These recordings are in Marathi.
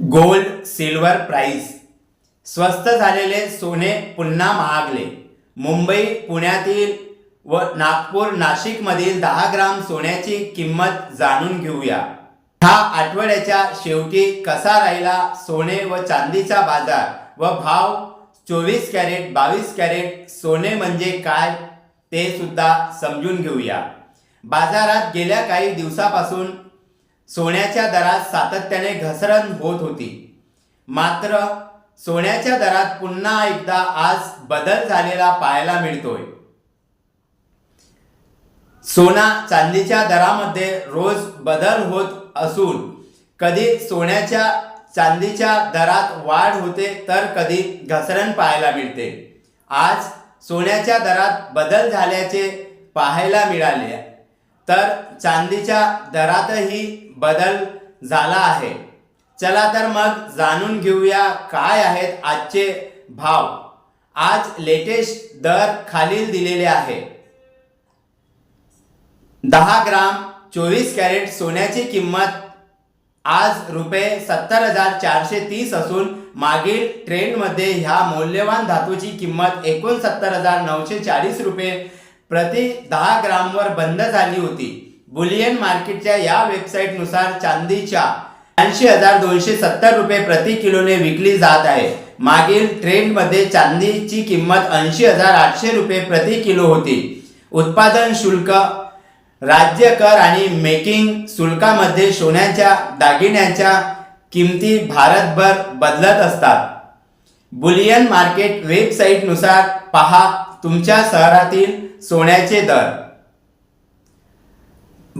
गोल्ड सिल्वर प्राईस स्वस्त झालेले सोने पुन्हा महागले. मुंबई पुण्यातील व नागपूर नाशिकमधील दहा ग्राम सोन्याची किंमत जाणून घेऊया. ह्या आठवड्याच्या शेवटी कसा राहिला सोने व चांदीचा बाजार व भाव? चोवीस कॅरेट बावीस कॅरेट सोने म्हणजे काय? ते सुद्धा समजून घेऊया. बाजारात गेल्या काही दिवसापासून सोन्याच्या दरात सातत्याने घसरण होत होती. मात्र सोन्याच्या दरात पुन्हा एकदा आज बदल झालेला पाहायला मिळतोय. सोना चांदीच्या दरामध्ये रोज बदल होत असून कधी सोन्याच्या चांदीच्या दरात वाढ होते तर कधी घसरण पाहायला मिळते. आज सोन्याच्या दरात बदल झाल्याचे पाहायला मिळाले. तर चांदीच्या दरातही बदल झाला आहे. चला तर मग जाणून घेऊया काय आहेत आजचे भाव. आज लेटेस्ट दर खालील दिलेले आहे. दहा ग्राम चोवीस कॅरेट सोन्याची किंमत आज रुपये सत्तर हजार चारशे तीस असून मागील ट्रेंडमध्ये ह्या मौल्यवान धातूची किंमत एकोणसत्तर हजार नऊशे चाळीस रुपये प्रति दहा ग्रामवर बंद झाली होती. बुलियन मार्केटच्या या वेबसाईटनुसार चांदीच्या ऐंशी हजार दोनशे सत्तर रुपये प्रति किलोने विकली जात आहे. मागील ट्रेंडमध्ये चांदीची किंमत ऐंशी हजार आठशे रुपये प्रति किलो होती. उत्पादन शुल्क राज्य कर आणि मेकिंग शुल्कामध्ये सोन्याच्या दागिन्यांच्या किमती भारतभर बदलत असतात. बुलियन मार्केट वेबसाईटनुसार पहा तुमच्या शहरातील सोन्याचे दर.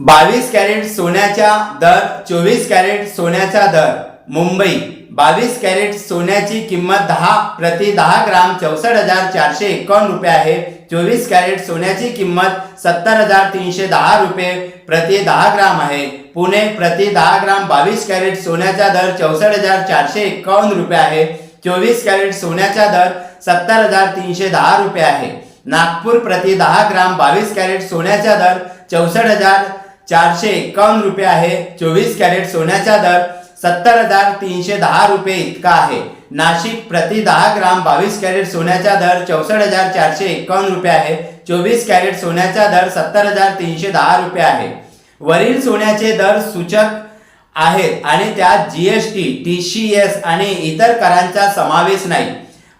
बावीस कॅरेट सोन्याचा दर चोवीस कॅरेट सोन्याचा दर मुंबई. बावीस कॅरेट सोन्याची किंमत दहा प्रति दहा ग्राम चौसष्ट हजार चारशे एकावन्न रुपये आहे. चोवीस कॅरेट सोन्याची किंमत सत्तर हजार तीनशे दहा रुपये प्रति दहा ग्राम आहे. पुणे प्रति दहा ग्राम बावीस कॅरेट सोन्याचा दर चौसष्ट हजार चारशे एकावन्न रुपये आहे. चोवीस कॅरेट सोन्याचा दर सत्तर हजार तीनशे दहा रुपये आहे. नागपूर प्रति दहा ग्राम बावीस कॅरेट सोन्याचा दर चौसष्ट हजार चारशे एकावन्न रुपये आहे. चोवीस कॅरेट सोन्याचा दर सत्तर हजार तीनशे दहा रुपये इतका आहे. नाशिक प्रति दहा ग्राम बावीस कॅरेट सोन्याचा दर चौसष्ट हजार चारशे एकावन्न रुपये आहे. चोवीस कॅरेट सोन्याचा दर सत्तर हजार तीनशे दहा रुपये आहे. वरील सोन्याचे दर सूचक आहेत आणि त्यात जीएसटी टी सी एस आणि इतर करांचा समावेश नाही.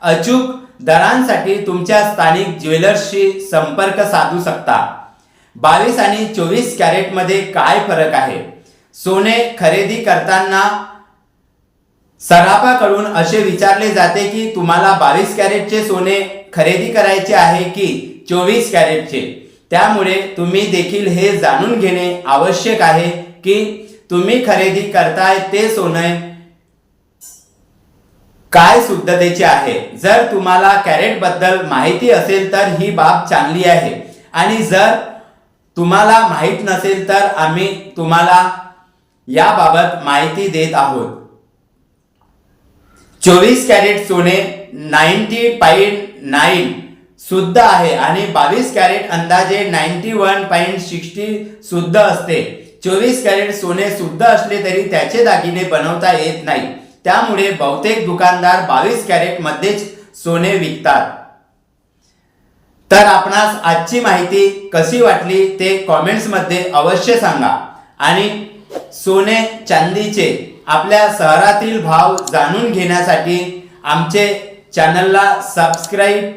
अचूक दरांसाठी तुमच्या स्थानिक ज्वेलर्सशी संपर्क साधू शकता. बावीस आणि चोवीस कॅरेटमध्ये काय फरक आहे? सोने खरेदी करताना सराफाकडून असे विचारले जाते की तुम्हाला बावीस कॅरेटचे सोने खरेदी करायचे आहे की चोवीस कॅरेटचे? त्यामुळे तुम्ही देखील हे जाणून घेणे आवश्यक आहे की तुम्ही खरेदी करताय ते सोने काय शुद्धतेचे आहे. जर तुम्हाला कॅरेटबद्दल माहिती असेल तर ही बाब चांगली आहे. आणि जर तुम्हाला माहीत नसेल तर आम्ही तुम्हाला याबाबत माहिती देत आहोत. चोवीस कॅरेट सोने नाईन्टी पॉईंट नाईन सुद्धा आहे आणि बावीस कॅरेट अंदाजे नाईन्टी वन पॉईंट सिक्स्टी सुद्धा असते. चोवीस कॅरेट सोने सुद्धा असले तरी त्याचे दागिने बनवता येत नाही. त्यामुळे बहुतेक दुकानदार बावीस कॅरेटमध्येच सोने विकतात. तर आपणास आजची माहिती कशी वाटली ते कॉमेंट्समध्ये अवश्य सांगा. आणि सोने चांदीचे आपल्या शहरातील भाव जाणून घेण्यासाठी आमचे चॅनलला सबस्क्राईब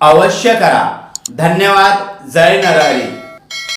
अवश्य करा. धन्यवाद. जय नरहरी.